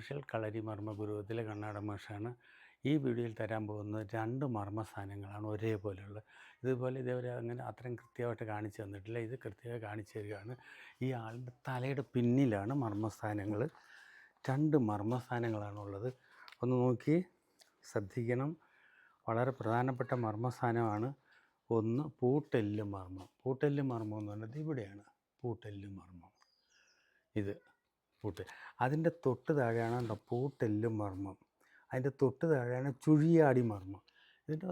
Commercial കളരി മർമ്മ ഗുരുവത്തിലെ കണ്ണാട മാഷാണ്. ഈ വീഡിയോയിൽ തരാൻ പോകുന്നത് രണ്ട് മർമ്മ സാധനങ്ങളാണ് ഒരേപോലെയുള്ള. ഇതുപോലെ ഇതേവരെ അങ്ങനെ അത്രയും കൃത്യമായിട്ട് കാണിച്ചു തന്നിട്ടില്ല. ഇത് കൃത്യമായി കാണിച്ചു തരികയാണ്. ഈ ആളുടെ തലയുടെ പിന്നിലാണ് മർമ്മസ്ഥാനങ്ങൾ രണ്ട് മർമ്മസ്ഥാനങ്ങളാണുള്ളത് ഒന്ന് നോക്കി. ശ്രദ്ധിക്കണം. വളരെ പ്രധാനപ്പെട്ട മർമ്മസ്ഥാനമാണ് ഒന്ന് പൂട്ടെല്ല് മർമ്മം. പൂട്ടെല്ല് മർമ്മം എന്ന് പറയുന്നത് ഇവിടെയാണ്. പൂട്ടെല്ല് മർമ്മം. ഇത്. പൂട്ട്. അതിന്റെ തൊട്ട് താഴെയാണ് എന്താ പൂട്ടെല്ലു മർമ്മം അതിന്റെ തൊട്ട് താഴെയാണ് ചുഴിയാടി മർമ്മം. ഇതിന്റെ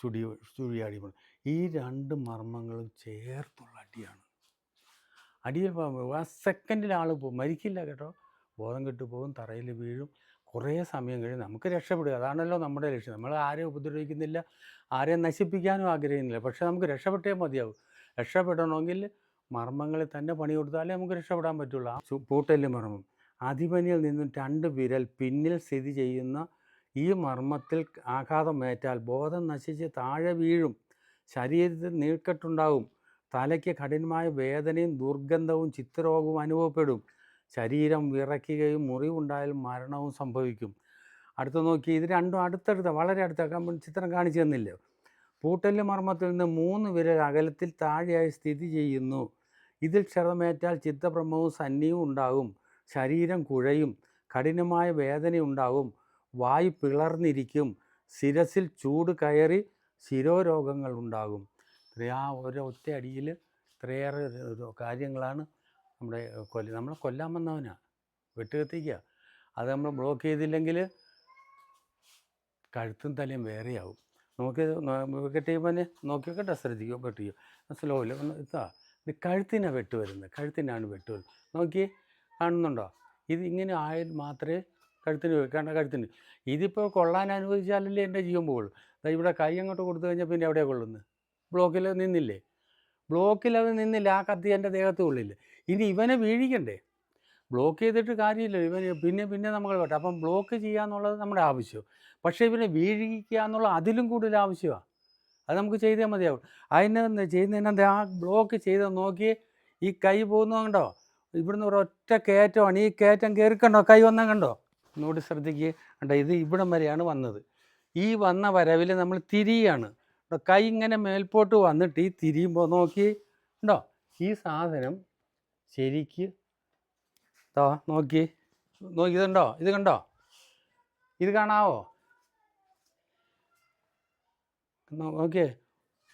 ചുടി ചുഴിയാടി മർമ്മം. ഈ രണ്ട് മർമ്മങ്ങളും ചേർത്തുള്ള അടിയാണ്. അടിയിൽ ആ സെക്കൻഡിൽ ആൾ പോകും മരിക്കില്ല കേട്ടോ. ബോധം കെട്ടുപോകും തറയിൽ വീഴും. കുറേ സമയം കഴിഞ്ഞ് നമുക്ക് രക്ഷപ്പെടുക. അതാണല്ലോ നമ്മുടെ ലക്ഷ്യം. നമ്മൾ ആരെയും ഉപദ്രവിക്കുന്നില്ല ആരെയും നശിപ്പിക്കാനും ആഗ്രഹിക്കുന്നില്ല. പക്ഷേ നമുക്ക് രക്ഷപ്പെട്ടേ മതിയാവും. രക്ഷപ്പെടണമെങ്കിൽ മർമ്മങ്ങളിൽ തന്നെ പണി കൊടുത്താലേ നമുക്ക് രക്ഷപ്പെടാൻ പറ്റുള്ളൂ. ആ പൂട്ടൽ മർമ്മം. അധിപനിയിൽ നിന്നും രണ്ട് വിരൽ പിന്നിൽ സ്ഥിതി ചെയ്യുന്ന ഈ മർമ്മത്തിൽ ആഘാതമേറ്റാൽ ബോധം നശിച്ച് താഴെ വീഴും. ശരീരത്തിൽ നീർക്കെട്ടുണ്ടാകും തലയ്ക്ക് കഠിനമായ വേദനയും ദുർഗന്ധവും ചിത്തരോഗവും അനുഭവപ്പെടും. ശരീരം വിറയ്ക്കുകയും മുറിവുണ്ടായാൽ മരണവും സംഭവിക്കും. അടുത്ത് നോക്കി ഇത് രണ്ടും അടുത്തടുത്ത വളരെ അടുത്ത ചിത്രം കാണിച്ചു തന്നില്ല? പൂട്ടൽ മർമ്മത്തിൽ നിന്ന് മൂന്ന് വിരൽ അകലത്തിൽ താഴെയായി സ്ഥിതി ചെയ്യുന്നു. ഇതിൽ ക്ഷതമേറ്റാൽ ചിത്തഭ്രമവും സന്നിയും ഉണ്ടാകും. ശരീരം കുഴയും. കഠിനമായ വേദനയുണ്ടാകും വായു പിളർന്നിരിക്കും. ശിരസിൽ ചൂട് കയറി ശിരോരോഗങ്ങൾ ഉണ്ടാകും. ആ ഒരു ഒറ്റ അടിയിൽ ഇത്രയേറെ കാര്യങ്ങളാണ് നമ്മുടെ കൊല്ല നമ്മളെ കൊല്ലാൻ വന്നവനാ. വെട്ടുകത്തിക്കുക അത് നമ്മൾ ബ്ലോക്ക് ചെയ്തില്ലെങ്കിൽ കഴുത്തും തലയും വേറെയാവും. നോക്കി വിക്കറ്റ് ചെയ്യുമ്പോൾ നോക്കിയൊക്കെ ശ്രദ്ധിക്കുക വെട്ട് ചെയ്യും സ്ലോയിൽ ഒന്ന് ഇതാ. ഇത് കഴുത്തിനാണ് വെട്ട് വരുന്നത് കഴുത്തിനാണ് വെട്ട് വരുന്നത് നോക്കി കാണുന്നുണ്ടോ? ഇത് ഇങ്ങനെ ആയാൽ മാത്രമേ കഴുത്തിന് കണ്ട കഴുത്തിന്. ഇതിപ്പോൾ കൊള്ളാൻ അനുവദിച്ചാലല്ലേ എന്റെ ജീവൻ പോകുള്ളൂ അതായത് ഇവിടെ കൈ അങ്ങോട്ട് കൊടുത്തു കഴിഞ്ഞാൽ പിന്നെ എവിടെയാണ് കൊള്ളുന്നത്? ബ്ലോക്കിൽ നിന്നില്ലേ? ബ്ലോക്കിൽ അത് നിന്നില്ല ആ കത്തി എന്റെ ദേഹത്ത് കൊള്ളില്ല. ഇനി ഇവനെ വീഴിക്കണ്ടേ? ബ്ലോക്ക് ചെയ്തിട്ട് കാര്യമില്ല. ഇവന് പിന്നെ പിന്നെ നമ്മൾ പറ്റും അപ്പം ബ്ലോക്ക് ചെയ്യുക എന്നുള്ളത് നമ്മുടെ ആവശ്യം. പക്ഷേ ഇവനെ വീഴിക്കുക എന്നുള്ള അതിലും കൂടുതൽ ആവശ്യമാണ് അത് നമുക്ക് ചെയ്തേ മതിയാവും അതിന് ചെയ്യുന്നതിനെന്താ ആ ബ്ലോക്ക് ചെയ്ത് നോക്കി ഈ കൈ പോകുന്നത് കണ്ടോ? ഇവിടുന്ന് ഒറ്റ കയറ്റമാണ്. ഈ കയറ്റം കയറിക്കണ്ടോ കൈ വന്നാൽ കണ്ടോ? ഒന്നുകൂടി ശ്രദ്ധിക്കുക കണ്ടോ? ഇത് ഇവിടം വരെയാണ് വന്നത്. ഈ വന്ന വരവിൽ നമ്മൾ തിരിയാണ്. കൈ ഇങ്ങനെ മേൽപോട്ട് വന്നിട്ട് ഈ തിരിയുമ്പോൾ നോക്കി. ഉണ്ടോ ഈ സാധനം ശരിക്ക് നോക്കി നോക്കി. ഇതുണ്ടോ ഇത് കണ്ടോ? ഇത് കാണാവോ? നോക്കിയേ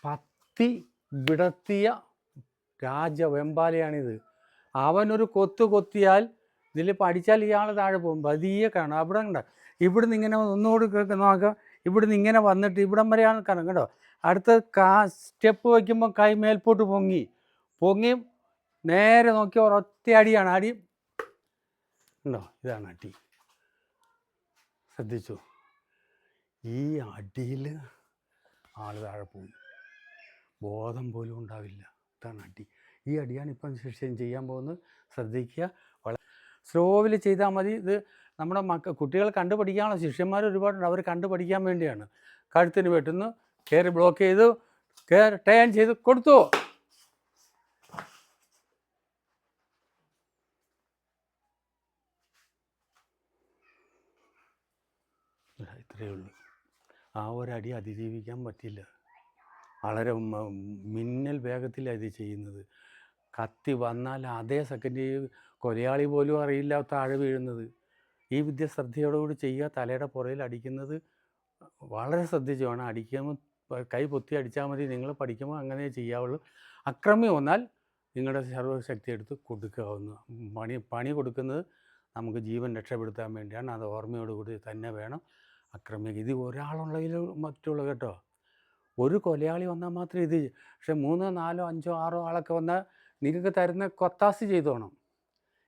പത്തി വിടത്തിയ രാജവെമ്പാലയാണിത്. അവനൊരു കൊത്തു കൊത്തിയാൽ ഇതിൽ പഠിച്ചാൽ ഇയാൾ താഴെ പോകും. പതിയെ കാണാം. അവിടെ കണ്ട? ഇവിടുന്ന് ഇങ്ങനെ ഒന്നുകൂടി നോക്കാം. ഇവിടുന്ന് ഇങ്ങനെ വന്നിട്ട് ഇവിടം വരെയാണ് കാണാം. കേട്ടോ അടുത്ത കാ സ്റ്റെപ്പ് വയ്ക്കുമ്പോൾ കൈ മേൽപോട്ട് പൊങ്ങി. പൊങ്ങി നേരെ നോക്കി ഒരൊറ്റ അടിയാണ്. അടി. ഉണ്ടോ ഇതാണ് അടി. ശ്രദ്ധിച്ചു. ഈ അടിയിൽ ആൾ താഴെ പോയി. ബോധം പോലും ഉണ്ടാവില്ല. ഇതാണ് അടി. ഈ അടിയാണ് ഇപ്പം ശിക്ഷയും ചെയ്യാൻ പോകുന്നത്. ശ്രദ്ധിക്കുക. വളരെ സ്ലോവിൽ ചെയ്താൽ മതി. ഇത് നമ്മുടെ മക്ക കുട്ടികൾ കണ്ടുപഠിക്കാനുള്ള ശിഷ്യന്മാർ ഒരുപാടുണ്ട്. അവർ കണ്ടുപഠിക്കാൻ വേണ്ടിയാണ്. കഴുത്തിന് വെട്ടുന്നു. കയറി ബ്ലോക്ക് ചെയ്തു. കയറി ടേൺ ചെയ്ത്. കൊടുത്തു. ഇതാ ഇത്രയേ ഉള്ളൂ. ആ ഒരടി അതിജീവിക്കാൻ പറ്റില്ല. വളരെ മിന്നൽ വേഗത്തിലാണ് ഇത് ചെയ്യുന്നത്. കത്തി വന്നാൽ അതേ സെക്കൻഡ് കൊലയാളി പോലും അറിയില്ല താഴെ വീഴുന്നത്. ഈ വിദ്യ ശ്രദ്ധയോടുകൂടി ചെയ്യുക തലയുടെ പുറയിൽ അടിക്കുന്നത് വളരെ ശ്രദ്ധിച്ച് വേണം അടിക്കുമ്പോൾ കൈ പൊത്തി അടിച്ചാൽ മതി നിങ്ങൾ പഠിക്കുമ്പോൾ അങ്ങനെ ചെയ്യാവുള്ളൂ. അക്രമി വന്നാൽ നിങ്ങളുടെ സർവശക്തി എടുത്ത് കൊടുക്കാവുന്ന പണി പണി കൊടുക്കുന്നത് നമുക്ക് ജീവൻ രക്ഷപ്പെടുത്താൻ വേണ്ടിയാണ്. അത് ഓർമ്മയോടുകൂടി തന്നെ വേണം. അക്രമിക്കുക ഇത് ഒരാളുള്ളതിൽ മറ്റുള്ള കേട്ടോ. ഒരു കൊലയാളി വന്നാൽ മാത്രമേ ഇത്. പക്ഷേ മൂന്നോ നാലോ അഞ്ചോ ആറോ ആളൊക്കെ വന്നാൽ നിങ്ങൾക്ക് തരുന്ന കൊത്താസ് ചെയ്തോണം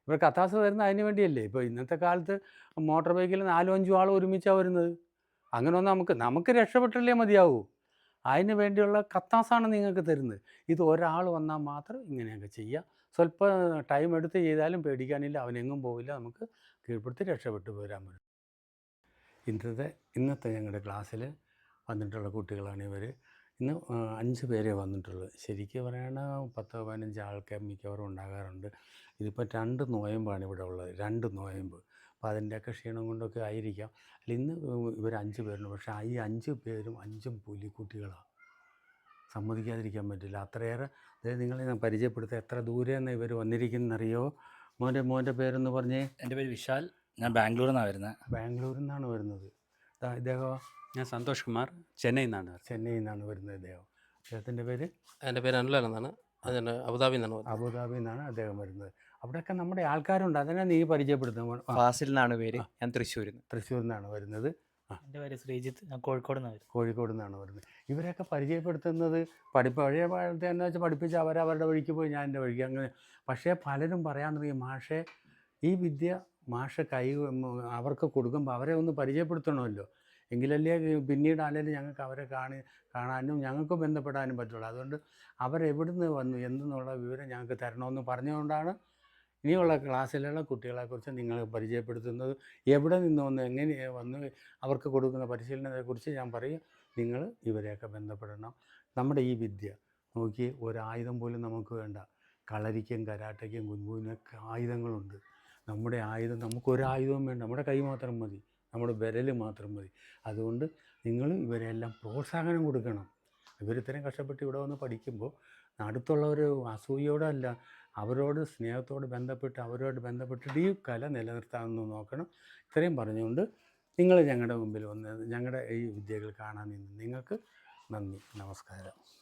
ഇവർ കത്താസ് തരുന്ന അതിന് വേണ്ടിയല്ലേ? ഇപ്പോൾ ഇന്നത്തെ കാലത്ത് മോട്ടോർ ബൈക്കിൽ നാലോ അഞ്ചോ ആൾ ഒരുമിച്ചാണ് വരുന്നത്. അങ്ങനെ ഒന്നും നമുക്ക് നമുക്ക് രക്ഷപ്പെട്ടില്ലേ മതിയാവൂ. അതിന് വേണ്ടിയുള്ള കത്താസാണ് നിങ്ങൾക്ക് തരുന്നത്. ഇത് ഒരാൾ വന്നാൽ മാത്രം ഇങ്ങനെയൊക്കെ ചെയ്യുക സ്വല്പം ടൈം എടുത്ത് ചെയ്താലും പേടിക്കാനില്ല. അവനെങ്ങും പോവില്ല. നമുക്ക് കീഴ്പ്പെടുത്തി രക്ഷപ്പെട്ടു പോരാൻ പറ്റും. ഇന്നത്തെ ഇന്നത്തെ ഞങ്ങളുടെ ക്ലാസ്സിൽ വന്നിട്ടുള്ള കുട്ടികളാണ് ഇവർ. ഇന്ന് അഞ്ച് പേരെ വന്നിട്ടുള്ളൂ. ശരിക്കും പറയുകയാണെങ്കിൽ പത്തോ പതിനഞ്ച് ആൾക്കാർ മിക്കവാറും ഉണ്ടാകാറുണ്ട്. ഇതിപ്പോൾ രണ്ട് നോയമ്പാണ് ഇവിടെ ഉള്ളത്. രണ്ട് നോയമ്പ്. അപ്പോൾ അതിന്റെയൊക്കെ ക്ഷീണം കൊണ്ടൊക്കെ ആയിരിക്കാം. അല്ല ഇന്ന് ഇവർ അഞ്ച് പേരുണ്ട്. പക്ഷേ ഈ അഞ്ച് പേരും അഞ്ചും പുലിക്കുട്ടികളാണ് സമ്മതിക്കാതിരിക്കാൻ പറ്റില്ല. അത്രയേറെ അതായത് നിങ്ങളെ ഞാൻ പരിചയപ്പെടുത്തുക എത്ര ദൂരെ നിന്ന് ഇവർ വന്നിരിക്കുന്നറിയോ മോന്റെ മോന്റെ പേരെന്ന് പറഞ്ഞേ. എന്റെ പേര് വിശാൽ. ഞാൻ ബാംഗ്ലൂരിൽ നിന്നാണ് വരുന്നത് ബാംഗ്ലൂരിൽ നിന്നാണ് വരുന്നത്. ദാ ഇദ്ദേഹം ഞാൻ സന്തോഷ് കുമാർ ചെന്നൈയിൽ നിന്നാണ് വരുന്നത്. ചെന്നൈയിൽ നിന്നാണ് വരുന്നത് ഇദ്ദേഹം. അദ്ദേഹത്തിന്റെ പേര്? എന്റെ പേര് അനുലാൽ എന്നാണ്. അതിന് അബുദാബിയിൽ നിന്നാണ് വരുന്നത്. അബുദാബിയിൽ നിന്നാണ് അദ്ദേഹം വരുന്നത്. അവിടെയൊക്കെ നമ്മുടെ ആൾക്കാരുണ്ട്. അതിനെ നീ പരിചയപ്പെടുത്തുന്നത് ഫാസിൽ നിന്നാണ് പേര്. ഞാൻ തൃശ്ശൂരിൽ നിന്ന് തൃശ്ശൂരിൽ നിന്നാണ് വരുന്നത് എന്റെ പേര് ശ്രീജിത്ത്. ഞാൻ കോഴിക്കോട് നിന്നാണ് വരുന്നത്. കോഴിക്കോട് നിന്നാണ് വരുന്നത്. ഇവരെയൊക്കെ പരിചയപ്പെടുത്തുന്നത് പഠിപ്പ് പഴയ കാലത്ത് എന്ന് വെച്ചാൽ പഠിപ്പിച്ച് അവരവരുടെ വഴിക്ക് പോയി ഞാൻ എന്റെ വഴിക്ക്. അങ്ങനെ പക്ഷേ പലരും പറയാൻ തുടങ്ങി മാഷേ ഈ വിദ്യ മാഷ കൈ അവർക്ക് കൊടുക്കുമ്പോൾ അവരെ ഒന്ന് പരിചയപ്പെടുത്തണമല്ലോ. എങ്കിലല്ലേ പിന്നീട് അല്ലെങ്കിൽ ഞങ്ങൾക്ക് അവരെ കാണി കാണാനും ഞങ്ങൾക്ക് ബന്ധപ്പെടാനും പറ്റുള്ളൂ. അതുകൊണ്ട് അവരെവിടുന്ന് വന്നു എന്തെന്നുള്ള വിവരം ഞങ്ങൾക്ക് തരണമെന്ന് പറഞ്ഞുകൊണ്ടാണ് ഇനിയുള്ള ക്ലാസ്സിലുള്ള കുട്ടികളെക്കുറിച്ച് നിങ്ങൾ പരിചയപ്പെടുത്തുന്നത്. എവിടെ നിന്ന് വന്ന് എങ്ങനെ വന്ന് അവർക്ക് കൊടുക്കുന്ന പരിശീലനത്തെക്കുറിച്ച് ഞാൻ പറയും. നിങ്ങൾ ഇവരെയൊക്കെ ബന്ധപ്പെടണം. നമ്മുടെ ഈ വിദ്യ നോക്കി ഒരായുധം പോലും നമുക്ക് വേണ്ട. കളരിക്കും കരാട്ടയ്ക്കും കുൻകുവിനൊക്കെ ആയുധങ്ങളുണ്ട്. നമ്മുടെ ആയുധം നമുക്കൊരു ഒരായുധവും വേണ്ട. നമ്മുടെ കൈ മാത്രം മതി. നമ്മുടെ വിരൽ മാത്രം മതി. അതുകൊണ്ട് നിങ്ങൾ ഇവരെല്ലാം പ്രോത്സാഹനം കൊടുക്കണം. ഇവർ ഇത്രയും കഷ്ടപ്പെട്ട് ഇവിടെ വന്ന് പഠിക്കുമ്പോൾ അടുത്തുള്ളവർ അസൂയോടല്ല അവരോട് സ്നേഹത്തോട് ബന്ധപ്പെട്ട് അവരോട് ബന്ധപ്പെട്ടിട്ട് ഈ കല നിലനിർത്താമെന്ന് നോക്കണം. ഇത്രയും പറഞ്ഞുകൊണ്ട് നിങ്ങൾ ഞങ്ങളുടെ മുമ്പിൽ വന്ന് ഞങ്ങളുടെ ഈ വിദ്യകൾ കാണാൻ നിന്ന് നിങ്ങൾക്ക് നന്ദി. നമസ്കാരം.